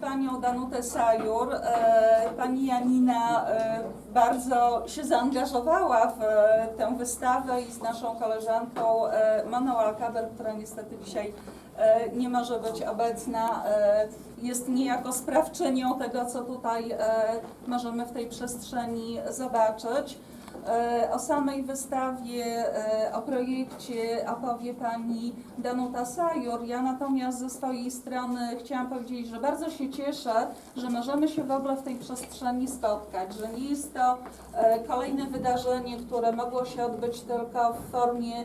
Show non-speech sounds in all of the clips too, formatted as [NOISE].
panią Danutę Sajur. E, Pani Janina e, bardzo się zaangażowała w e, tę wystawę i z naszą koleżanką Moną Alkaber, która niestety dzisiaj nie może być obecna, jest niejako sprawczynią tego, co tutaj możemy w tej przestrzeni zobaczyć. E, O samej wystawie, e, o projekcie opowie pani Danuta Sajur. Ja natomiast ze swojej strony chciałam powiedzieć, że bardzo się cieszę, że możemy się w ogóle w tej przestrzeni spotkać, że nie jest to e, kolejne wydarzenie, które mogło się odbyć tylko w formie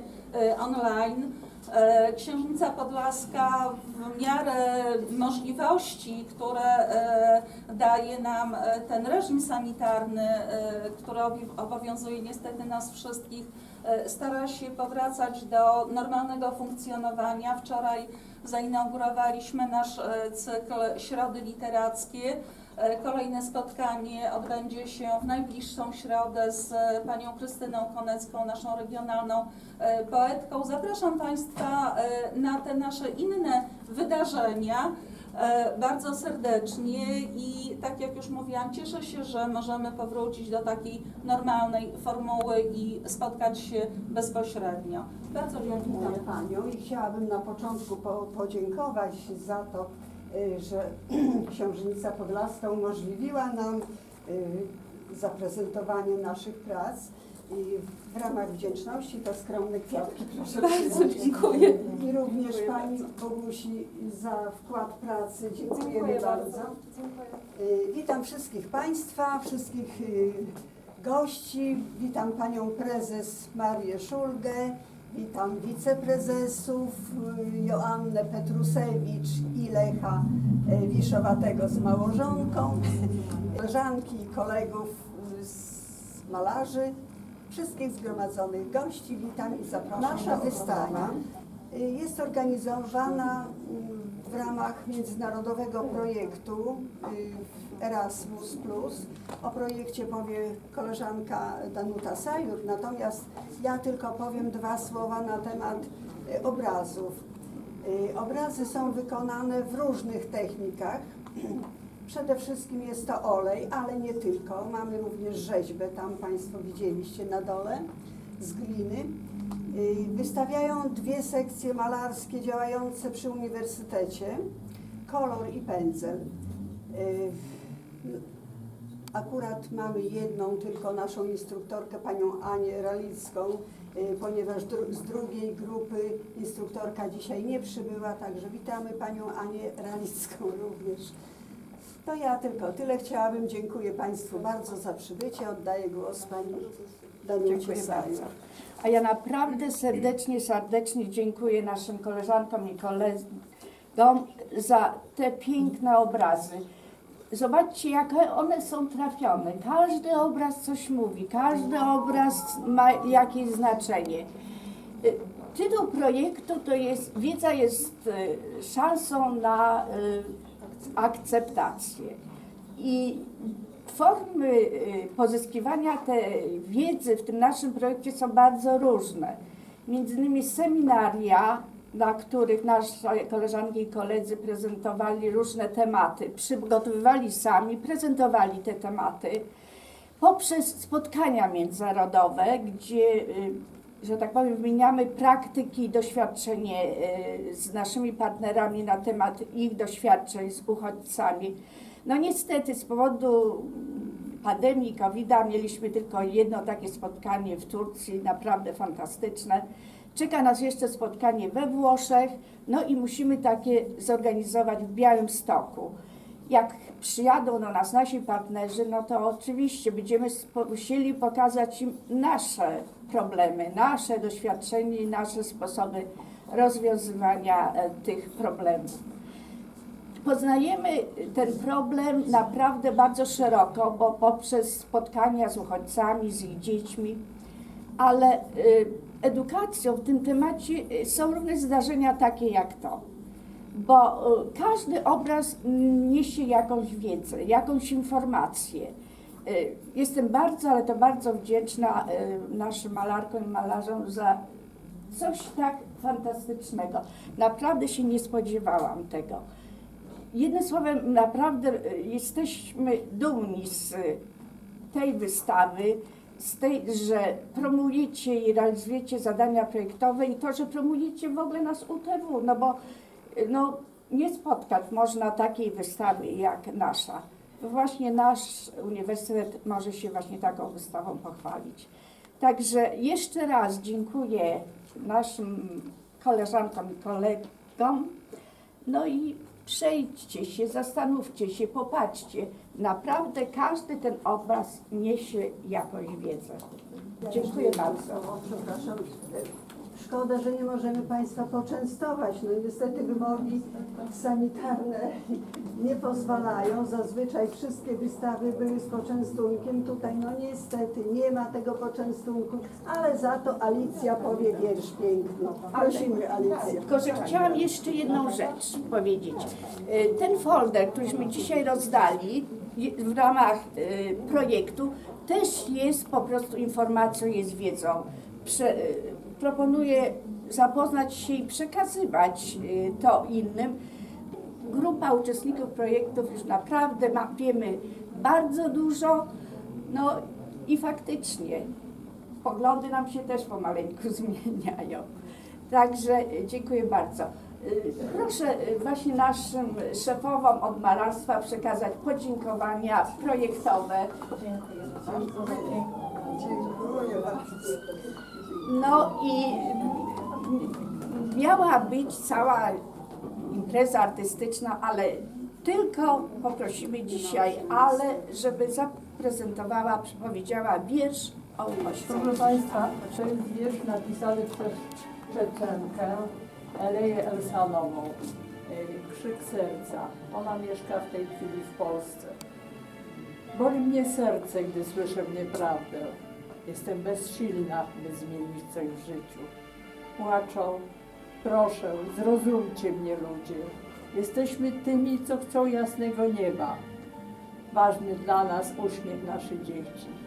online. E, Księżnica Podlaska w miarę możliwości, które e, daje nam e, ten reżim sanitarny, który obowiązuje niestety nas wszystkich, stara się powracać do normalnego funkcjonowania. Wczoraj zainaugurowaliśmy nasz cykl Środy Literackie. E, Kolejne spotkanie odbędzie się w najbliższą środę z panią Krystyną Konecką, naszą regionalną e, poetką. Zapraszam Państwa e, na te nasze inne wydarzenia bardzo serdecznie i tak jak już mówiłam, cieszę się, że możemy powrócić do takiej normalnej formuły i spotkać się bezpośrednio. Bardzo dziękuję. Panią i chciałabym na początku po, podziękować za to, że [CLEARS THROAT] Księżnica Podlaska umożliwiła nam y, zaprezentowanie naszych prac i w ramach wdzięczności to skromne kwiatki proszę Bardzo dziękuję. I również Dziękuję Pani bardzo. Bogusi za wkład pracy. Dziękujemy Dziękuję bardzo. bardzo. Y, Witam wszystkich Państwa, wszystkich y, gości. Witam Panią Prezes Marię Szulgę. Witam wiceprezesów y, Joannę Petrusewicz i Lecha y, Wiszowatego z małżonką, [LAUGHS] koleżanki i kolegów y, z malarzy, wszystkich zgromadzonych gości. Witam i zapraszam Nasza wystawa jest organizowana mm, w ramach międzynarodowego projektu Erasmus. O projekcie powie koleżanka Danuta Sajur, natomiast ja tylko powiem dwa słowa na temat y, obrazów. Y, Obrazy są wykonane w różnych technikach. [CLEARS THROAT] Przede wszystkim jest to olej, ale nie tylko. Mamy również rzeźbę, tam Państwo widzieliście na dole, z gliny. Y, Wystawiają dwie sekcje malarskie działające przy uniwersytecie, kolor i pędzel. Akurat mamy jedną tylko naszą instruktorkę, panią Anię Ralicką, y, ponieważ dru- z drugiej grupy instruktorka dzisiaj nie przybyła, także witamy panią Anię Ralicką [LAUGHS] również. To ja tylko tyle chciałabym. Dziękuję Państwu bardzo za przybycie. Oddaję głos pani Danucie bardzo. A ja naprawdę serdecznie, serdecznie dziękuję naszym koleżankom i kolegom za te piękne obrazy. Zobaczcie, jakie one są trafione. Każdy obraz coś mówi, każdy obraz ma jakieś znaczenie. Tytuł projektu to jest Wiedza jest y, szansą na y, akceptację. I formy y, pozyskiwania tej wiedzy w tym naszym projekcie są bardzo różne. Między innymi seminaria, na których nasze koleżanki i koledzy prezentowali różne tematy, przygotowywali sami, prezentowali te tematy poprzez spotkania międzynarodowe, gdzie, y, że tak powiem, wymieniamy praktyki i doświadczenie y, z naszymi partnerami na temat ich doświadczeń z uchodźcami. No niestety z powodu pandemii COVID-a mieliśmy tylko jedno takie spotkanie w Turcji, naprawdę fantastyczne. Czeka nas jeszcze spotkanie we Włoszech, no i musimy takie zorganizować w Białymstoku. Jak przyjadą do nas nasi partnerzy, no to oczywiście będziemy musieli pokazać im nasze problemy, nasze doświadczenie i nasze sposoby rozwiązywania e, tych problemów. Poznajemy ten problem naprawdę bardzo szeroko, bo poprzez spotkania z uchodźcami, z ich dziećmi, ale y, edukacją w tym temacie y, są również zdarzenia takie jak to. Bo y, każdy obraz niesie jakąś wiedzę, jakąś informację. Y, Jestem bardzo, ale to bardzo wdzięczna naszym malarkom i malarzom za coś tak fantastycznego. Naprawdę się nie spodziewałam tego. jednym słowem, naprawdę jesteśmy dumni z tej wystawy, tej, że promujecie i realizujecie zadania projektowe i to, że promujecie w ogóle nas UTW, no bo no, nie spotkać można takiej wystawy jak nasza. Właśnie nasz uniwersytet może się właśnie taką wystawą pochwalić. Także jeszcze raz dziękuję naszym koleżankom i kolegom. No i przejdźcie się, zastanówcie się, popatrzcie. Naprawdę każdy ten obraz niesie jakąś wiedzę. Dziękuję bardzo. Przepraszam. Szkoda, że nie możemy Państwa poczęstować. No niestety wymogi sanitarne [LAUGHS] nie pozwalają. Zazwyczaj wszystkie wystawy były z poczęstunkiem. Tutaj no niestety nie ma tego poczęstunku, ale za to Alicja powie wiersz piękny. Prosimy Alicję. Tylko, że chciałam jeszcze jedną rzecz powiedzieć. Y, Ten folder, któryśmy dzisiaj rozdali w ramach y, projektu, też jest po prostu informacją, jest wiedzą. Prze, y, proponuję zapoznać się i przekazywać y, to innym. Grupa uczestników projektów już naprawdę ma, wiemy bardzo dużo, no i faktycznie poglądy nam się też pomaleńku [LAUGHS] zmieniają. Także e, dziękuję bardzo. E, Proszę właśnie naszym szefowom od malarstwa przekazać podziękowania projektowe. Dziękuję bardzo. No i miała być cała impreza artystyczna, ale tylko poprosimy dzisiaj, ale żeby zaprezentowała, przypowiedziała wiersz o uchodźcach. Proszę Państwa, to jest wiersz napisany przez Czeczenkę Eleję Elsanową. y, Krzyk serca. Ona mieszka w tej chwili w Polsce. Boli mnie serce, gdy słyszę nieprawdę. Jestem bezsilna, by zmienić coś w życiu. Płaczą. Proszę, zrozumcie mnie ludzie. Jesteśmy tymi, co chcą jasnego nieba. Ważny dla nas uśmiech naszych dzieci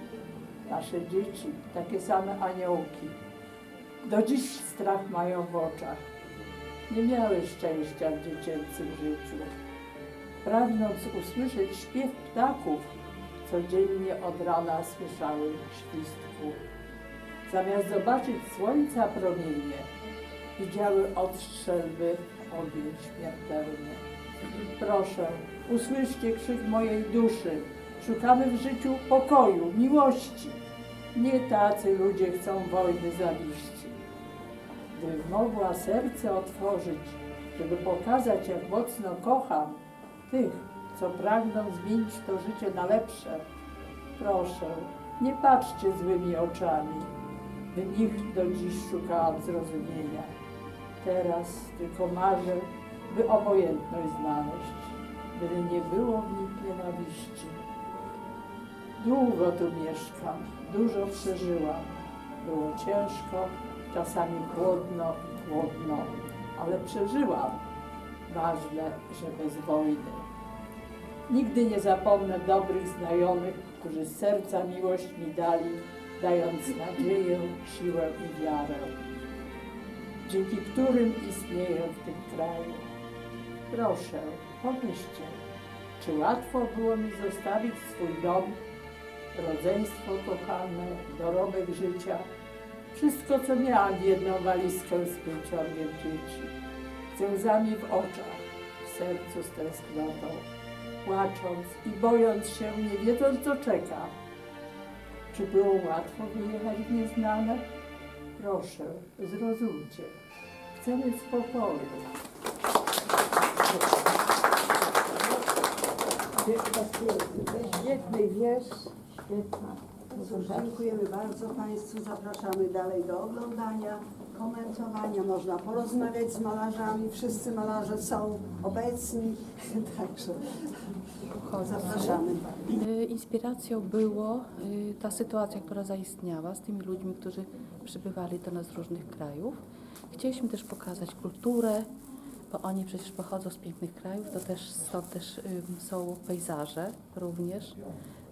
nasze dzieci, takie same aniołki. Do dziś strach mają w oczach. Nie miały szczęścia w dziecięcym życiu. Pragnąc usłyszeć śpiew ptaków, codziennie od rana słyszały świstku. Zamiast zobaczyć słońca promienie, widziały od strzelby ogień śmiertelny. Proszę, usłyszcie krzyk mojej duszy. Szukamy w życiu pokoju, miłości. Nie tacy ludzie chcą wojny zawiści. Gdybym mogła serce otworzyć, żeby pokazać, jak mocno kocham tych, co pragną zmienić to życie na lepsze, proszę, nie patrzcie złymi oczami. W nich do dziś szukałam zrozumienia. Teraz tylko marzę, by obojętność znaleźć, by nie było w nich nienawiści. Długo tu mieszkam, dużo przeżyłam. Było ciężko, czasami głodno i chłodno, ale przeżyłam. Ważne, że bez wojny. Nigdy nie zapomnę dobrych znajomych, którzy z serca miłość mi dali, dając nadzieję, siłę i wiarę, dzięki którym istnieję w tym kraju. Proszę, pomyślcie, czy łatwo było mi zostawić swój dom, rodzeństwo kochane, dorobek życia, wszystko co miałam w jedną walizkę z pięciorgiem dzieci, z łzami w oczach, w sercu z tęsknotą, płacząc i bojąc się, nie wiedząc co czeka. Czy było łatwo wyjechać w nieznane? Proszę, zrozumcie, chcemy spokoju. Świetny wiersz, świetna. Dziękujemy bardzo Państwu. Zapraszamy dalej do oglądania, komentowania. Można porozmawiać z malarzami. Wszyscy malarze są obecni. [LAUGHS] Także zapraszamy. Y, Inspiracją było y, ta sytuacja, która zaistniała z tymi ludźmi, którzy przybywali do nas z różnych krajów. Chcieliśmy też pokazać kulturę, bo oni przecież pochodzą z pięknych krajów, to też stąd też są pejzaże również,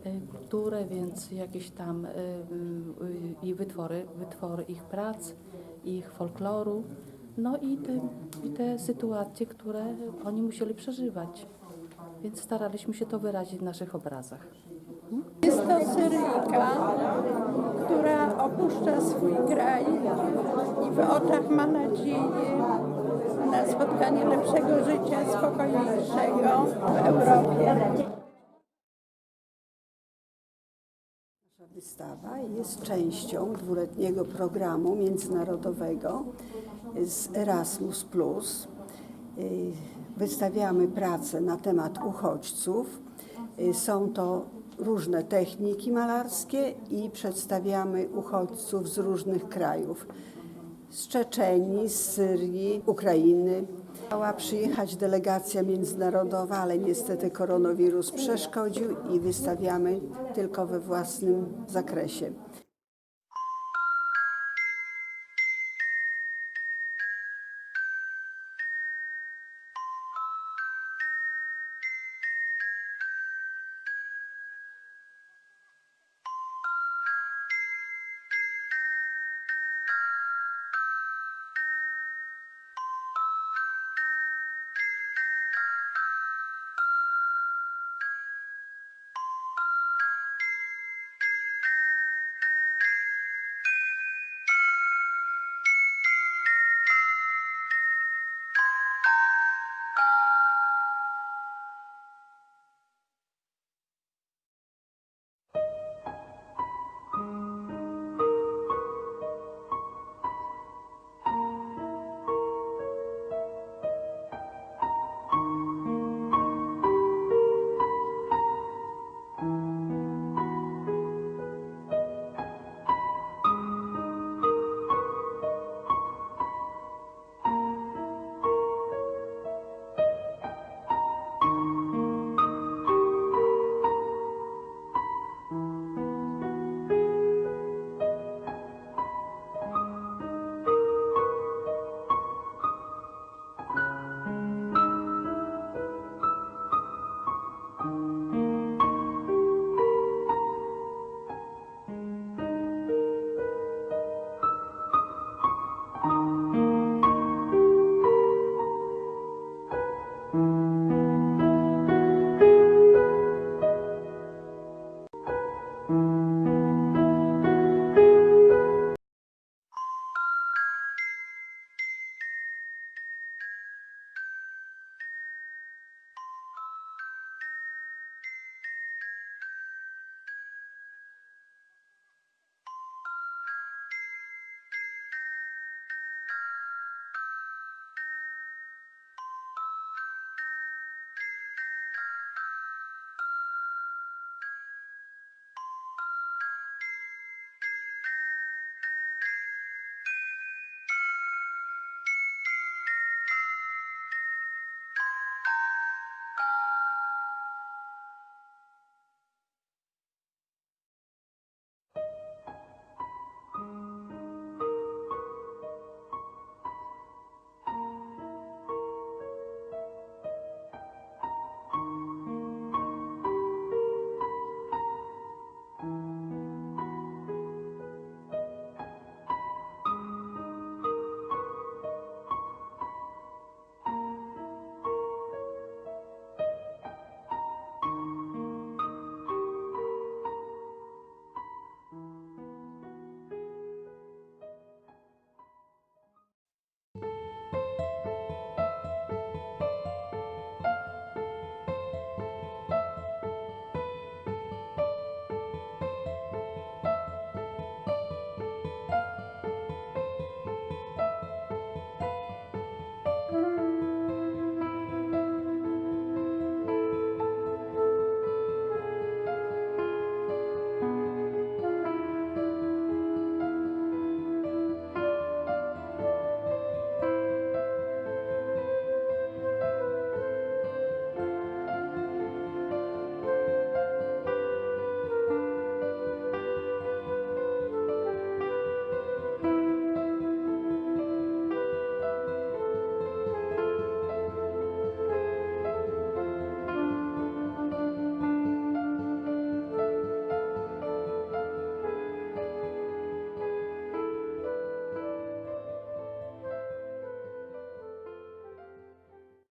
y, kulturę, więc jakieś tam i wytwory, wytwory ich prac, ich folkloru, no i te, i te sytuacje, które oni musieli przeżywać. więc staraliśmy się to wyrazić w naszych obrazach. Jest to Syryjka, która opuszcza swój kraj i w oczach ma nadzieję na spotkanie lepszego życia, spokojniejszego w Europie. Wystawa jest częścią dwuletniego programu międzynarodowego z Erasmus. Y, Wystawiamy prace na temat uchodźców. Y, Są to różne techniki malarskie i przedstawiamy uchodźców z różnych krajów. Z Czeczenii, z Syrii, Ukrainy. Miała przyjechać delegacja międzynarodowa, ale niestety koronawirus przeszkodził i wystawiamy tylko we własnym zakresie.